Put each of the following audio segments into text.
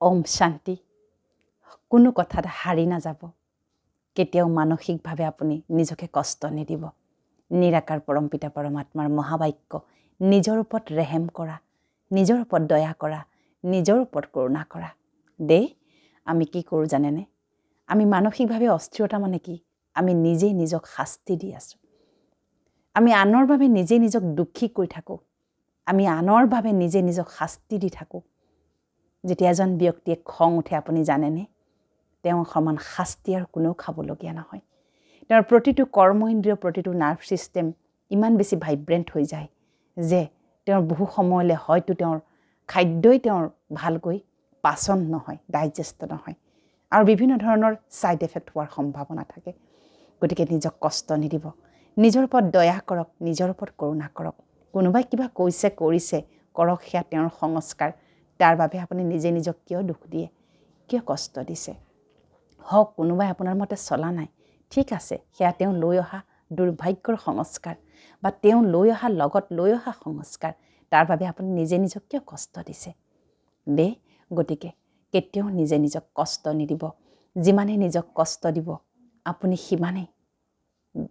ওম শান্তি। কোনো কথাত হাৰি নাযাব। কেতিয়াও মানসিকভাৱে আপুনি নিজকে কষ্ট নিদিব। নিৰাকাৰ পৰমপিতা পৰমাত্মাৰ মহাবাক্য, নিজৰ ওপৰত ৰেহেম কৰা, নিজৰ ওপৰত দয়া কৰা, নিজৰ ওপৰত কৰোণা কৰা। দেই আমি কি কৰোঁ জানেনে? আমি মানসিকভাৱে অস্থিৰতা মানে কি? আমি নিজেই নিজক শাস্তি দি আছোঁ। আমি আনৰ বাবে নিজেই নিজক দুখী কৰি থাকোঁ। আমি আনৰ বাবে নিজে নিজক শাস্তি দি থাকোঁ। যেতিয়া এজন ব্যক্তিয়ে খং উঠে আপুনি জানেনে? তেওঁ সমান শাস্তি আৰু কোনেও খাবলগীয়া নহয়। তেওঁৰ প্ৰতিটো কৰ্ম ইন্দ্ৰিয় প্ৰতিটো নাৰ্ভ ছিষ্টেম ইমান বেছি ভাইব্ৰেণ্ট হৈ যায় যে তেওঁৰ বহু সময়লৈ হয়তো তেওঁৰ খাদ্যই তেওঁৰ ভালকৈ পাচন নহয় ডাইজেষ্ট নহয় আৰু বিভিন্ন ধৰণৰ ছাইড এফেক্ট হোৱাৰ সম্ভাৱনা থাকে। গতিকে নিজক কষ্ট নিদিব। নিজৰ ওপৰত দয়া কৰক নিজৰ ওপৰত কৰোণা কৰক। কোনোবাই কিবা কৈছে কৰিছে কৰক সেয়া তেওঁৰ সংস্কাৰ। তাৰ বাবে আপুনি নিজে নিজক কিয় দুখ দিয়ে? কিয় কষ্ট দিছে? হওক কোনোবাই আপোনাৰ মতে চলা নাই। ঠিক আছে সেয়া তেওঁ লৈ অহা দুৰ্ভাগ্যৰ সংস্কাৰ বা তেওঁ লৈ অহা লগত লৈ অহা সংস্কাৰ। তাৰ বাবে আপুনি নিজে নিজক কিয় কষ্ট দিছে? দেই গতিকে কেতিয়াও নিজে নিজক কষ্ট নিদিব। যিমানেই নিজক কষ্ট দিব আপুনি সিমানেই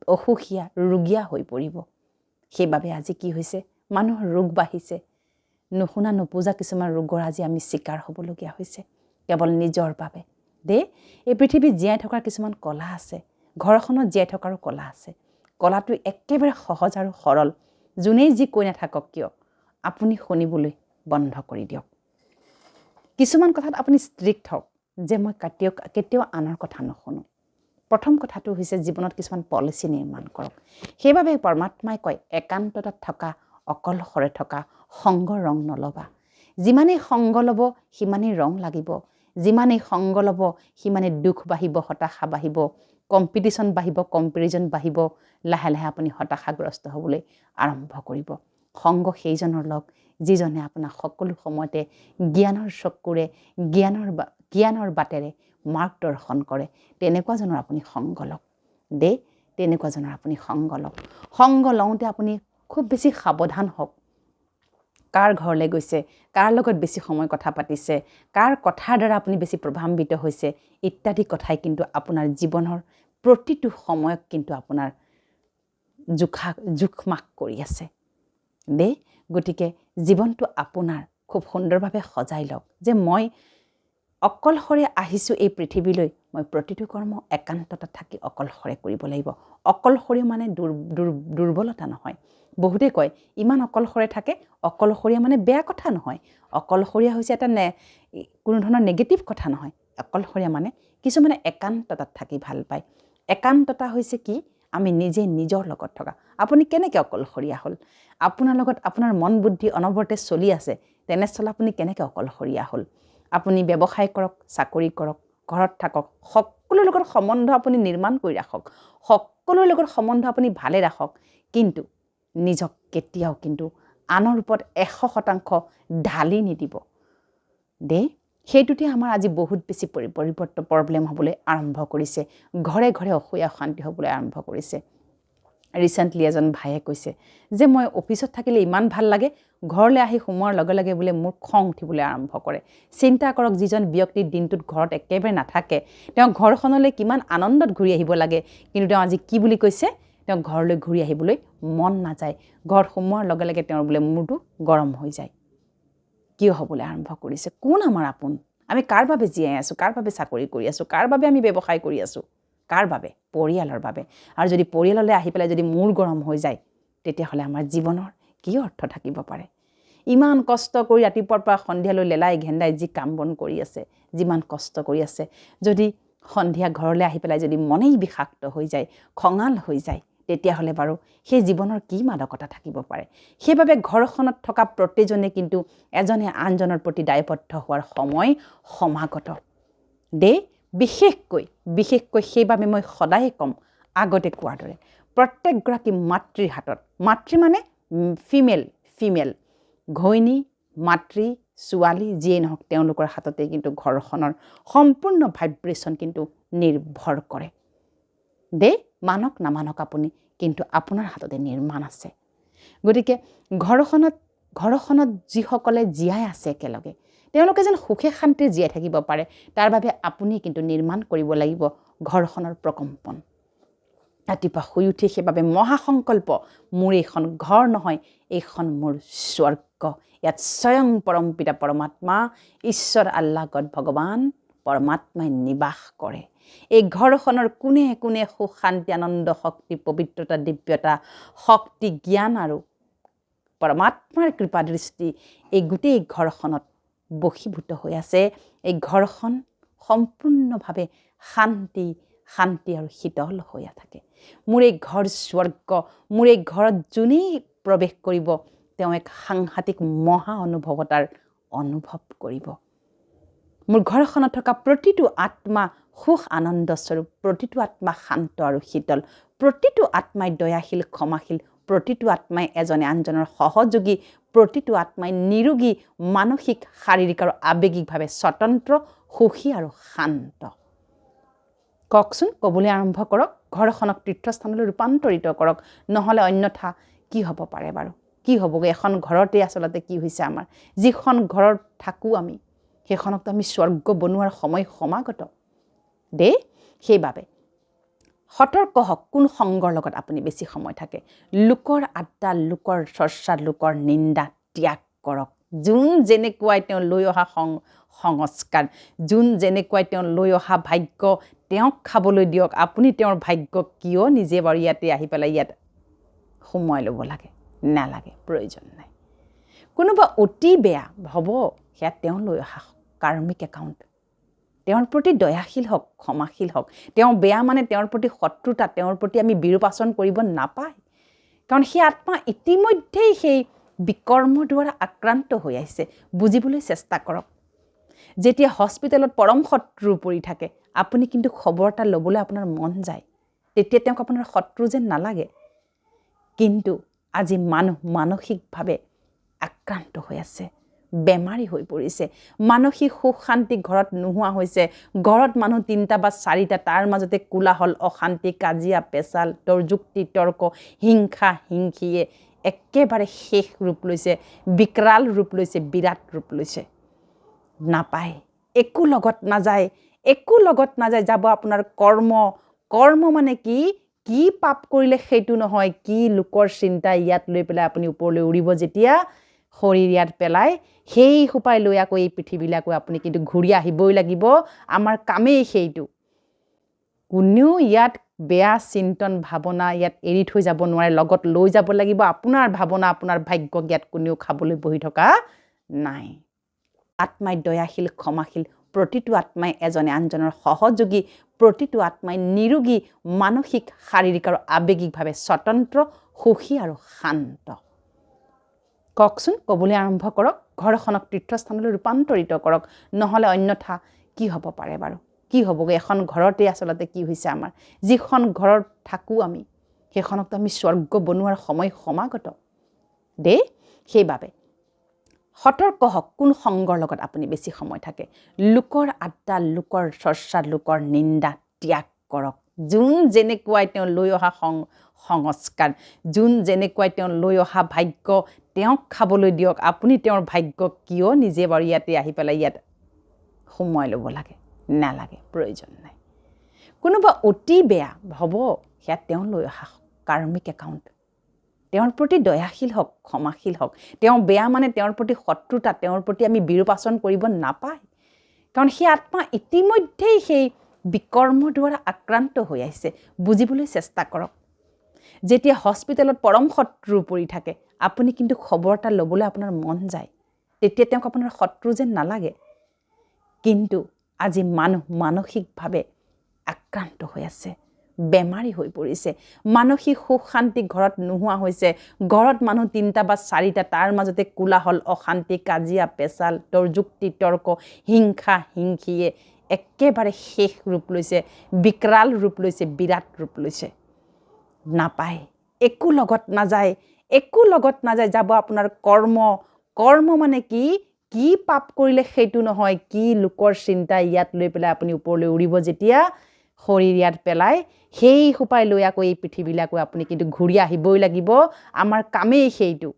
অসুখীয়া ৰোগীয়া হৈ পৰিব। সেইবাবে আজি কি হৈছে? মানুহৰ ৰোগ বাঢ়িছে। নুশুনা নুপুজা কিছুমান ৰোগৰ আজি আমি চিকাৰ হ'বলগীয়া হৈছে। কেৱল নিজৰ বাবে। দেই এই পৃথিৱীত জীয়াই থকাৰ কিছুমান কলা আছে। ঘৰখনত জীয়াই থকাৰো কলা আছে। কলাটো একেবাৰে সহজ আৰু সৰল। যোনেই যি কৈ নাথাকক কিয়? আপুনি শুনিবলৈ বন্ধ কৰি দিয়ক। কিছুমান কথাত আপুনি ষ্ট্ৰিক্ট হওক যে মই কেতিয়াও কেতিয়াও আনৰ কথা নুশুনো। প্ৰথম কথাটো হৈছে জীৱনত কিছুমান পলিচি নিৰ্মাণ কৰক। সেইবাবে পৰমাত্মাই কয় একান্ততাত থকা অকলশৰে থকা সংগ ৰং নল'বা। যিমানেই সংগ ল'ব সিমানেই ৰং লাগিব। যিমানেই সংগ ল'ব সিমানেই দুখ বাঢ়িব হতাশা বাঢ়িব। কম্পিটিশ্যন বাঢ়িব কম্পেৰিজন বাঢ়িব। লাহে লাহে আপুনি হতাশাগ্ৰস্ত হ'বলৈ আৰম্ভ কৰিব। সংগ সেইজনৰ লগ যিজনে আপোনাক সকলো সময়তে জ্ঞানৰ চকুৰে জ্ঞানৰ বা জ্ঞানৰ বাটেৰে মাৰ্গদৰ্শন কৰে তেনেকুৱাজনৰ আপুনি সংগ লওক। দেই তেনেকুৱাজনৰ আপুনি সংগ লওক। সংগ লওঁতে আপুনি খুব বেছি সাৱধান হওক। কাৰ ঘৰলৈ গৈছে কাৰ লগত বেছি সময় কথা পাতিছে কাৰ কথাৰ দ্বাৰা আপুনি বেছি প্ৰভাৱান্বিত হৈছে ইত্যাদি কথাই কিন্তু আপোনাৰ জীৱনৰ প্ৰতিটো সময়ক কিন্তু আপোনাৰ জোখা জোখমাখ কৰি আছে। দেই গতিকে জীৱনটো আপোনাৰ খুব সুন্দৰভাৱে সজাই লওক যে মই অকলশৰে আহিছোঁ এই পৃথিৱীলৈ মই প্ৰতিটো কৰ্ম একান্ততাত থাকি অকলশৰে কৰিব লাগিব। অকলশৰে মানে দুৰ দুৰ দুৰ্বলতা নহয়। বহুতে কয় ইমান অকলশৰে থাকে অকলশৰীয়া মানে বেয়া কথা নহয়। অকলশৰীয়া হৈছে এটা নে কোনো ধৰণৰ নেগেটিভ কথা নহয়। অকলশৰীয়া মানে কিছুমানে একান্ততাত থাকি ভাল পায়। একান্ততা হৈছে কি? আমি নিজে নিজৰ লগত থকা। আপুনি কেনেকৈ অকলশৰীয়া হ'ল? আপোনাৰ লগত আপোনাৰ মন বুদ্ধি অনবৰতে চলি আছে। তেনেস্থলত আপুনি কেনেকৈ অকলশৰীয়া হ'ল? আপুনি ব্যৱসায় কৰক চাকৰি কৰক ঘৰত থাকক সকলোৰ লগত সম্বন্ধ আপুনি নিৰ্মাণ কৰি ৰাখক। সকলোৰ লগত সম্বন্ধ আপুনি ভালে ৰাখক। কিন্তু নিজক কেতিয়াও কিন্তু আনৰ ওপৰত এশ শতাংশ ঢালি নিদিব। দেই সেইটোতে আমাৰ আজি বহুত বেছি পৰি পৰিৱৰ্তন প্ৰব্লেম হ'বলৈ আৰম্ভ কৰিছে। ঘৰে ঘৰে অসূয়া অশান্তি হ'বলৈ আৰম্ভ কৰিছে। ৰিচেণ্টলি এজন ভায়ে কৈছে যে মই অফিচত থাকিলে ইমান ভাল লাগে ঘৰলৈ আহি সোমোৱাৰ লগে লগে বোলে মোৰ খং উঠিবলৈ আৰম্ভ কৰে। চিন্তা কৰক যিজন ব্যক্তি দিনটোত ঘৰত একেবাৰে নাথাকে। তেওঁ ঘৰখনলৈ কিমান আনন্দত ঘূৰি আহিব লাগে। কিন্তু তেওঁ আজি কি বুলি কৈছে? তেওঁ ঘৰলৈ ঘূৰি আহিবলৈ মন নাযায়। ঘৰত সোমোৱাৰ লগে লগে তেওঁৰ বোলে মূৰটো গৰম হৈ যায়। কিয় হ'বলৈ আৰম্ভ কৰিছে? কোন আমাৰ আপোন? আমি কাৰ বাবে জীয়াই আছোঁ? কাৰ বাবে চাকৰি কৰি আছোঁ? কাৰ বাবে আমি ব্যৱসায় কৰি আছোঁ? কাৰ বাবে? পৰিয়ালৰ বাবে। আৰু যদি পৰিয়াললৈ আহি পেলাই যদি মূৰ গৰম হৈ যায় তেতিয়াহ'লে আমাৰ জীৱনৰ কি অৰ্থ থাকিব পাৰে? ইমান কষ্ট কৰি ৰাতিপুৱাৰ পৰা সন্ধিয়ালৈ লেলাই ঘেন্দাই যি কাম বন কৰি আছে যিমান কষ্ট কৰি আছে যদি সন্ধিয়া ঘৰলৈ আহি পেলাই যদি মনেই বিষাক্ত হৈ যায় খঙাল হৈ যায় তেতিয়াহ'লে বাৰু সেই জীৱনৰ কি মাদকতা থাকিব পাৰে? সেইবাবে ঘৰখনত থকা প্ৰতিজনে কিন্তু এজনে আনজনৰ প্ৰতি দায়বদ্ধ হোৱাৰ সময় সমাগত। দেই বিশেষকৈ বিশেষকৈ সেইবাবে মই সদায়ে ক'ম আগতে কোৱাৰ দৰে। প্ৰত্যেকগৰাকী মাতৃৰ হাতত মাতৃ মানে ফিমেল ফিমেল ঘৈণী মাতৃ ছোৱালী যিয়েই নহওক তেওঁলোকৰ হাততে কিন্তু ঘৰখনৰ সম্পূৰ্ণ ভাইব্ৰেশ্যন কিন্তু নিৰ্ভৰ কৰে। দেই মানক নামানক আপুনি, কিন্তু আপোনাৰ হাততে নিৰ্মাণ আছে। গতিকে ঘৰখনত ঘৰখনত যিসকলে জীয়াই আছে একেলগে, তেওঁলোকে যেন সুখে শান্তিৰে জীয়াই থাকিব পাৰে, তাৰ বাবে আপুনি কিন্তু নিৰ্মাণ কৰিব লাগিব ঘৰখনৰ প্ৰকম্পন। ৰাতিপুৱা শুই উঠি সেইবাবে মহাসংকল্প, মোৰ এইখন ঘৰ নহয়, এইখন মোৰ স্বৰ্গ। ইয়াত স্বয়ং পৰম পিতা পৰমাত্মা, ঈশ্বৰ আল্লাহ গড ভগৱান, পৰমাত্মাই নিবাস কৰে। এই ঘৰখনৰ কোনে কোনে সুখ শান্তি আনন্দ শক্তি পবিত্ৰতা দিব্যতা শক্তি জ্ঞান আৰু পৰমাত্মাৰ কৃপা দৃষ্টি এই গোটেই ঘৰখনত বশীভূত হৈ আছে। এই ঘৰখন সম্পূৰ্ণভাৱে শান্তি শান্তি আৰু শীতল হৈ থাকে। মোৰ এই ঘৰ স্বৰ্গ মোৰ এই ঘৰত যোনেই প্ৰৱেশ কৰিব তেওঁ এক সাংঘাতিক মহা অনুভৱতাৰ অনুভৱ কৰিব। মোৰ ঘৰখনত থকা প্ৰতিটো আত্মা সুখ আনন্দস্বৰূপ প্ৰতিটো আত্মা শান্ত আৰু শীতল প্ৰতিটো আত্মাই দয়াশীল ক্ষমাশীল প্ৰতিটো আত্মাই এজনে আনজনৰ সহযোগী প্ৰতিটো আত্মাই নিৰোগী মানসিক শাৰীৰিক আৰু আৱেগিকভাৱে স্বতন্ত্ৰ সুখী আৰু শান্ত। কওকচোন ক'বলৈ আৰম্ভ কৰক ঘৰখনক তীৰ্থস্থানলৈ ৰূপান্তৰিত কৰক নহ'লে অন্যথা কি হ'ব পাৰে বাৰু? কি হ'বগৈ? এখন ঘৰতে আচলতে কি হৈছে আমাৰ? যিখন ঘৰত থাকোঁ আমি সেইখনকতো আমি স্বৰ্গ বনোৱাৰ সময় সমাগত। দেই সেইবাবে সতৰ্ক হওক কোন সংগৰ লগত আপুনি বেছি সময় থাকে? লোকৰ আড্ডা লোকৰ চৰ্চা লোকৰ নিন্দা ত্যাগ কৰক। যোন যেনেকুৱাই তেওঁ লৈ অহা সং সংস্কাৰ যোন যেনেকুৱাই তেওঁ লৈ অহা ভাগ্য তেওঁক খাবলৈ দিয়ক আপুনি তেওঁৰ ভাগ্য কিয় নিজে বাৰু ইয়াতে আহি পেলাই ইয়াত সোমোৱাই ল'ব লাগে? নালাগে প্ৰয়োজন নাই। কোনোবা অতি বেয়া হ'ব সেয়া তেওঁ লৈ অহা কাৰ্মিক একাউণ্ট। তেওঁৰ প্ৰতি দয়াশীল হওক, ক্ষমাশীল হওক তেওঁ বেয়া মানে তেওঁৰ প্ৰতি শত্ৰুতা, তেওঁৰ প্ৰতি আমি বিৰূপাচন কৰিব নাপায়। কাৰণ সেই আত্মা ইতিমধ্যেই সেই বিকৰ্মৰ দ্বাৰা আক্ৰান্ত হৈ আহিছে। বুজিবলৈ চেষ্টা কৰক। যেতিয়া হস্পিটেলত পৰম শত্ৰু পৰি থাকে, আপুনি কিন্তু খবৰ এটা ল'বলৈ আপোনাৰ মন যায়। তেতিয়া তেওঁক আপোনাৰ শত্ৰু যেন নালাগে। কিন্তু আজি মানুহ মানসিকভাৱে আক্ৰান্ত হৈ আছে। বেমাৰী হৈ পৰিছে। মানসিক সুখ শান্তি ঘৰত নোহোৱা হৈছে। ঘৰত মানুহ তিনিটা বা চাৰিটা, তাৰ মাজতে কোলাহল, অশান্তি, কাজিয়া, পেচাল, তৰ যুক্তি, তৰ্ক, হিংসা, হিংসিয়ে একেবাৰে শেষ ৰূপ লৈছে, বিকৰাল ৰূপ লৈছে, বিৰাট ৰূপ লৈছে। নাপায়। একো লগত নাযায়। একো লগত নাযায়। যাব আপোনাৰ কৰ্ম। কৰ্ম মানে কি? কি পাপ কৰিলে সেইটো নহয়। কি লোকৰ চিন্তা ইয়াত লৈ পেলাই আপুনি ওপৰলৈ উৰিব যেতিয়া শৰীৰ ইয়াত পেলাই সেই সোপাই লৈ আকৌ এই পৃথিৱীলৈ আপুনি কিন্তু ঘূৰি আহিবই লাগিব। আমাৰ কামেই সেইটো। কোনেও ইয়াত বেয়া চিন্তন ভাৱনা ইয়াত এৰি থৈ যাব নোৱাৰে লগত লৈ যাব লাগিব। আপোনাৰ ভাৱনা আপোনাৰ ভাগ্যক ইয়াত কোনেও খাবলৈ বহি থকা নাই। আত্মাই দয়াশীল ক্ষমাশীল প্ৰতিটো আত্মাই এজনে আনজনৰ সহযোগী প্ৰতিটো আত্মাই নিৰোগী মানসিক শাৰীৰিক আৰু আৱেগিকভাৱে স্বতন্ত্ৰ সুখী আৰু শান্ত। কওকচোন ক'বলৈ আৰম্ভ কৰক ঘৰখনক তীৰ্থস্থানলৈ ৰূপান্তৰিত কৰক নহ'লে অন্যথা কি হ'ব পাৰে বাৰু? কি হ'বগৈ? এখন ঘৰতে আচলতে কি হৈছে আমাৰ? যিখন ঘৰত থাকোঁ আমি সেইখনকতো আমি স্বৰ্গ বনোৱাৰ সময় সমাগত। দেই সেইবাবে সতৰ্ক হওক কোন সংগৰ লগত আপুনি বেছি সময় থাকে? লোকৰ আড্ডা লোকৰ চৰ্চা লোকৰ নিন্দা ত্যাগ কৰক। যোন যেনেকুৱাই তেওঁ লৈ অহা সং সংস্কাৰ যোন যেনেকুৱাই তেওঁ লৈ অহা ভাগ্য তেওঁক খাবলৈ দিয়ক। আপুনি তেওঁৰ ভাগ্য কিয় নিজে বাৰু ইয়াতে আহি পেলাই ইয়াত সোমোৱাই ল'ব লাগে? নালাগে প্ৰয়োজন নাই। কোনোবা অতি বেয়া হ'ব সেয়া তেওঁ লৈ অহা কাৰ্মিক একাউণ্ট। তেওঁৰ প্ৰতি দয়াশীল হওক ক্ষমাশীল হওক। তেওঁ বেয়া মানে তেওঁৰ প্ৰতি শত্ৰুতা তেওঁৰ প্ৰতি আমি বিৰূপাচন কৰিব নাপায়। কাৰণ সেই আত্মা ইতিমধ্যেই সেই বিকৰ্মৰ দ্বাৰা আক্ৰান্ত হৈ আহিছে। বুজিবলৈ চেষ্টা কৰক। যেতিয়া হস্পিটেলত পৰম শত্ৰু পৰি থাকে আপুনি কিন্তু খবৰ এটা ল'বলৈ আপোনাৰ মন যায় তেতিয়া তেওঁক আপোনাৰ শত্ৰু যেন নালাগে। কিন্তু আজি মানুহ মানসিকভাৱে আক্ৰান্ত হৈ আছে বেমাৰী হৈ পৰিছে। মানসিক সুখ শান্তি ঘৰত নোহোৱা হৈছে। ঘৰত মানুহ তিনিটা বা চাৰিটা তাৰ মাজতে কোলাহল অশান্তি কাজিয়া পেচাল তৰ যুক্তি তৰ্ক হিংসা হিংসিয়ে একেবাৰে শেষ ৰূপ লৈছে বিকৰাল ৰূপ লৈছে বিৰাট ৰূপ লৈছে। নাপায় একো লগত নাযায়। একো লগত নাযায় যাব আপোনাৰ কৰ্ম। কৰ্ম মানে কি? কি পাপ কৰিলে সেইটো নহয় কি লোকৰ চিন্তা ইয়াত লৈ পেলাই আপুনি ওপৰলৈ উৰিব যেতিয়া শৰীৰ ইয়াত পেলাই সেই সোপাই লৈ আকৌ এই পৃথিৱীলৈ আপুনি কিন্তু ঘূৰি আহিবই লাগিব আমাৰ কামেই সেইটো।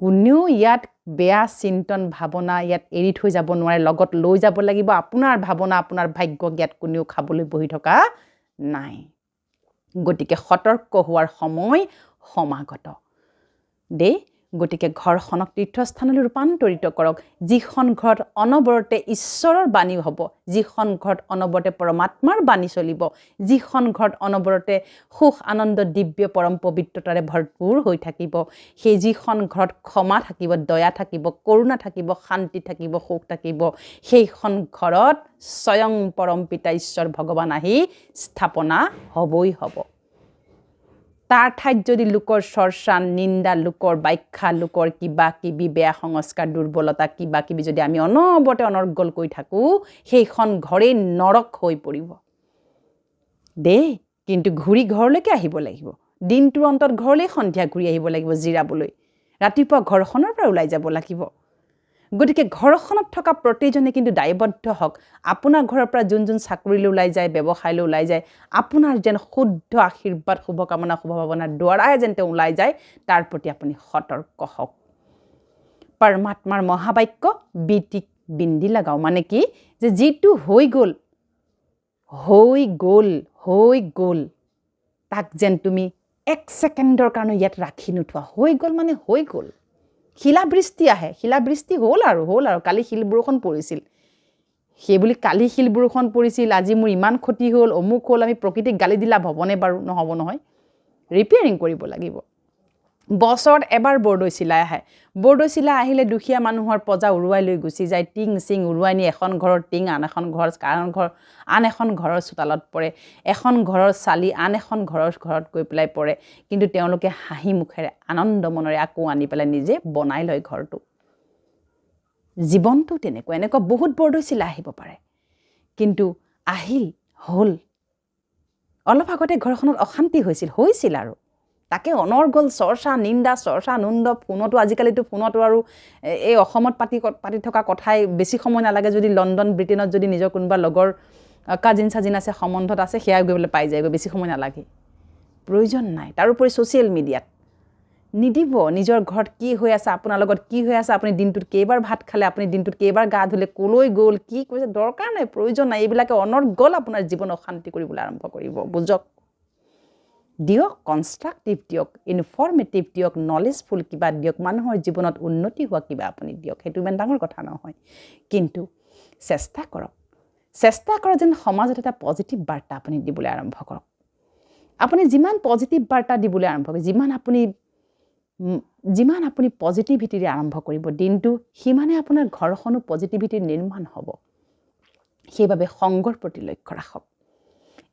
কোনেও ইয়াত বেয়া চিন্তন ভাৱনা ইয়াত এৰি থৈ যাব নোৱাৰে লগত লৈ যাব লাগিব আপোনাৰ ভাৱনা আপোনাৰ ভাগ্যক ইয়াত কোনেও খাবলৈ বহি থকা নাই। গতিকে সতৰ্ক হোৱাৰ সময় সমাগত। দেই গতিকে ঘৰখনক তীৰ্থস্থানলৈ ৰূপান্তৰিত কৰক যিখন ঘৰত অনবৰতে ঈশ্বৰৰ বাণী হ'ব যিখন ঘৰত অনবৰতে পৰমাত্মাৰ বাণী চলিব যিখন ঘৰত অনবৰতে সুখ আনন্দ দিব্য পৰম পবিত্ৰতাৰে ভৰপূৰ হৈ থাকিব সেই যিখন ঘৰত ক্ষমা থাকিব দয়া থাকিব কৰোণা থাকিব শান্তি থাকিব সুখ থাকিব সেইখন ঘৰত স্বয়ং পৰম পিতা ঈশ্বৰ ভগৱান আহি স্থাপনা হ'বই হ'ব। তাৰ ঠাইত যদি লোকৰ চৰ্চা নিন্দা লোকৰ ব্যাখ্যা লোকৰ কিবা কিবি বেয়া সংস্কাৰ দুৰ্বলতা কিবা কিবি যদি আমি অনবৰতে অনৰ্গল কৰি থাকোঁ সেইখন ঘৰেই নৰক হৈ পৰিব। দেই কিন্তু ঘূৰি ঘৰলৈকে আহিব লাগিব। দিনটোৰ অন্তত ঘৰলৈ সন্ধিয়া ঘূৰি আহিব লাগিব জিৰাবলৈ। ৰাতিপুৱা ঘৰখনৰ পৰা ওলাই যাব লাগিব। গতিকে ঘৰখনত থকা প্ৰতিজনে কিন্তু দায়বদ্ধ হওক। আপোনাৰ ঘৰৰ পৰা যোন যোন চাকৰিলৈ ওলাই যায় ব্যৱসায়লৈ ওলাই যায় আপোনাৰ যেন শুদ্ধ আশীৰ্বাদ শুভকামনা শুভভাৱনাৰ দ্বাৰাই যেন তেওঁ ওলাই যায় তাৰ প্ৰতি আপুনি সতৰ্ক হওক। পৰমাত্মাৰ মহাবাক্য বিটিক বিন্দি লগাওঁ। মানে কি? যে যিটো হৈ গ'ল হৈ গ'ল হৈ গ'ল তাক যেন তুমি এক ছেকেণ্ডৰ কাৰণে ইয়াত ৰাখি নোথোৱা হৈ গ'ল মানে হৈ গ'ল। শিলাবৃষ্টি আহে। শিলাবৃষ্টি হ'ল আৰু হ'ল আৰু। কালি শিল বৰষুণ পৰিছিল। সেইবুলি কালি শিল বৰষুণ পৰিছিল আজি মোৰ ইমান ক্ষতি হ'ল অমুক হ'ল আমি প্ৰকৃতিক গালি দিলা হ'বনে বাৰু? নহ'ব নহয়। ৰিপেয়াৰিং কৰিব লাগিব। বছৰত এবাৰ বৰদৈ চিলাই আহে। বৰদৈ চিলাই আহিলে দুখীয়া মানুহৰ পজা উৰুৱাই লৈ গুচি যায় টিং চিং উৰুৱাই নি এখন ঘৰৰ টিং আন এখন ঘৰ কাৰণ ঘৰ আন এখন ঘৰৰ চোতালত পৰে। এখন ঘৰৰ চালি আন এখন ঘৰৰ ঘৰত গৈ পেলাই পৰে। কিন্তু তেওঁলোকে হাঁহি মুখেৰে আনন্দ মনেৰে আকৌ আনি পেলাই নিজে বনাই লয় ঘৰটো। জীৱনটো তেনেকুৱা এনেকুৱা বহুত বৰদৈ চিলাই আহিব পাৰে। কিন্তু আহিল হ'ল। অলপ আগতে ঘৰখনত অশান্তি হৈছিল হৈছিল আৰু। তাকে অনৰ্গল চৰ্চা নিন্দা চৰ্চা নন্দ ফোনতো আজিকালিতো ফোনতো আৰু এই অসমত পাতি পাতি থকা কথাই বেছি সময় নালাগে যদি লণ্ডন ব্ৰিটেইনত যদি নিজৰ কোনোবা লগৰ কাজিন চাজিন আছে সম্বন্ধত আছে সেয়া গৈ পেলাই পাই যায়গৈ বেছি সময় নালাগে। প্ৰয়োজন নাই। তাৰোপৰি ছ'চিয়েল মিডিয়াত। নিদিব নিজৰ ঘৰত কি হৈ আছে আপোনাৰ লগত কি হৈ আছে আপুনি দিনটোত কেইবাৰ ভাত খালে আপুনি দিনটোত কেইবাৰ গা ধুলে ক'লৈ গ'ল কি কৰিছে দৰকাৰ নাই প্ৰয়োজন নাই। এইবিলাকে অনৰ্গল আপোনাৰ জীৱন অশান্তি কৰিবলৈ আৰম্ভ কৰিব বুজক? দিয়ক কনষ্ট্ৰাকটিভ দিয়ক ইনফৰ্মেটিভ দিয়ক নলেজফুল কিবা দিয়ক মানুহৰ জীৱনত উন্নতি হোৱা কিবা আপুনি দিয়ক সেইটো ইমান ডাঙৰ কথা নহয়। কিন্তু চেষ্টা কৰক। চেষ্টা কৰক যেন সমাজত এটা পজিটিভ বাৰ্তা আপুনি দিবলৈ আৰম্ভ কৰক। আপুনি যিমান পজিটিভ বাৰ্তা দিবলৈ আৰম্ভ কৰক যিমান আপুনি যিমান আপুনি পজিটিভিটিৰে আৰম্ভ কৰিব দিনটো সিমানে আপোনাৰ ঘৰখনো পজিটিভিটিৰ নিৰ্মাণ হ'ব। সেইবাবে সংগৰ প্ৰতি লক্ষ্য ৰাখক।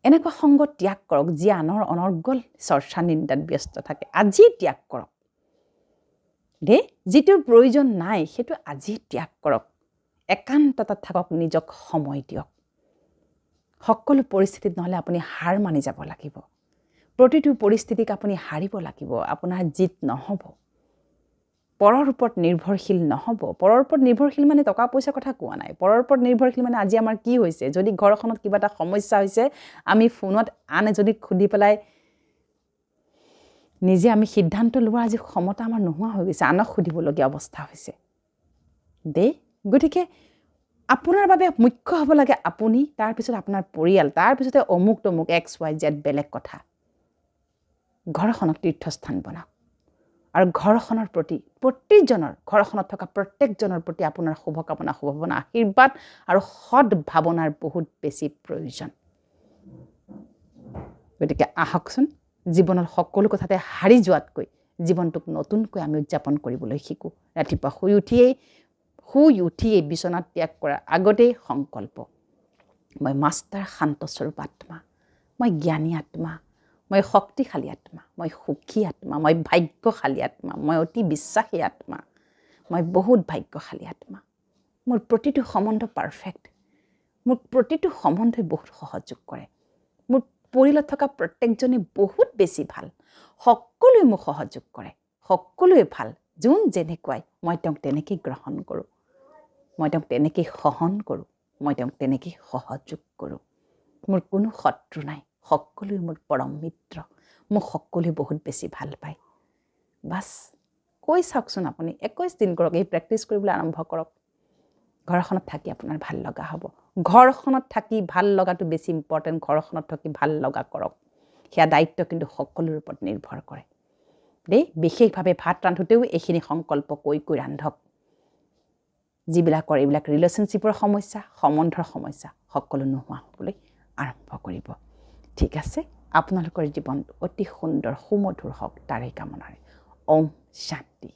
এনেকুৱা সংগ ত্যাগ কৰক যি আনৰ অনৰ্গল চৰ্চা নিন্দাত ব্যস্ত থাকে। আজি ত্যাগ কৰক। দেই যিটোৰ প্ৰয়োজন নাই সেইটো আজি ত্যাগ কৰক। একান্ততাত থাকক নিজক সময় দিয়ক। সকলো পৰিস্থিতিত নহ'লে আপুনি হাৰ মানি যাব লাগিব। প্ৰতিটো পৰিস্থিতিক আপুনি হাৰিব লাগিব। আপোনাৰ জিত নহ'ব। পৰৰ ওপৰত নিৰ্ভৰশীল নহ'ব। পৰৰ ওপৰত নিৰ্ভৰশীল মানে টকা পইচাৰ কথা কোৱা নাই। পৰৰ ওপৰত নিৰ্ভৰশীল মানে আজি আমাৰ কি হৈছে? যদি ঘৰখনত কিবা এটা সমস্যা হৈছে আমি ফোনত আন এজনীক সুধি পেলাই নিজে আমি সিদ্ধান্ত লোৱাৰ আজি ক্ষমতা আমাৰ নোহোৱা হৈ গৈছে। আনক সুধিবলগীয়া অৱস্থা হৈছে। দেই গতিকে আপোনাৰ বাবে মুখ্য হ'ব লাগে আপুনি তাৰপিছত আপোনাৰ পৰিয়াল তাৰপিছতে অমুক তমুক এক্স ৱাই জেড বেলেগ কথা। ঘৰখনক তীৰ্থস্থান বনাওক। আৰু ঘৰখনৰ প্ৰতি প্ৰত্যেকজনৰ ঘৰখনত থকা প্ৰত্যেকজনৰ প্ৰতি আপোনাৰ শুভকামনা শুভভাৱনা আশীৰ্বাদ আৰু সদভাৱনাৰ বহুত বেছি প্ৰয়োজন। গতিকে আহকচোন জীৱনত সকলো কথাতে হাৰি যোৱাতকৈ জীৱনটোক নতুনকৈ আমি উদযাপন কৰিবলৈ শিকোঁ। ৰাতিপুৱা শুই উঠিয়েই শুই উঠিয়েই বিচনাত ত্যাগ কৰাৰ আগতেই সংকল্প। মই মাষ্টাৰ শান্তস্বৰূপ আত্মা মই জ্ঞানী আত্মা মই শক্তিশালী আত্মা মই সুখী আত্মা মই ভাগ্যশালী আত্মা মই অতি বিশ্বাসী আত্মা মই বহুত ভাগ্যশালী আত্মা। মোৰ প্ৰতিটো সম্বন্ধ পাৰফেক্ট মোৰ প্ৰতিটো সম্বন্ধই বহুত সহযোগ কৰে। মোৰ পৰিয়ালত থকা প্ৰত্যেকজনে বহুত বেছি ভাল। সকলোৱে মোক সহযোগ কৰে। সকলোৱে ভাল। যোন যেনেকুৱাই মই তেওঁক তেনেকৈয়ে গ্ৰহণ কৰোঁ। মই তেওঁক তেনেকৈয়ে সহন কৰোঁ। মই তেওঁক তেনেকৈয়ে সহযোগ কৰোঁ। মোৰ কোনো শত্ৰু নাই। সকলোৱে মোৰ পৰম মিত্ৰ। মোক সকলোৱে বহুত বেছি ভাল পায়। বাছ কৈ চাওকচোন আপুনি একৈছ দিন কৰক এই প্ৰেক্টিচ কৰিবলৈ আৰম্ভ কৰক। ঘৰখনত থাকি আপোনাৰ ভাল লগা হ'ব। ঘৰখনত থাকি ভাল লগাটো বেছি ইম্পৰ্টেণ্ট ঘৰখনত থাকি ভাল লগা কৰক। সেয়া দায়িত্ব কিন্তু সকলোৰ ওপৰত নিৰ্ভৰ কৰে। দেই বিশেষভাৱে ভাত ৰান্ধোতেও এইখিনি সংকল্প কৈ কৈ ৰান্ধক। যিবিলাকৰ এইবিলাক ৰিলেশ্যনশ্বিপৰ সমস্যা সম্বন্ধৰ সমস্যা সকলো নোহোৱা হ'বলৈ আৰম্ভ কৰিব। ঠিক আছে? আপোনালোকৰ জীৱনটো অতি সুন্দৰ সুমধুৰ হওক তাৰে কামনাৰে। ওম শান্তি।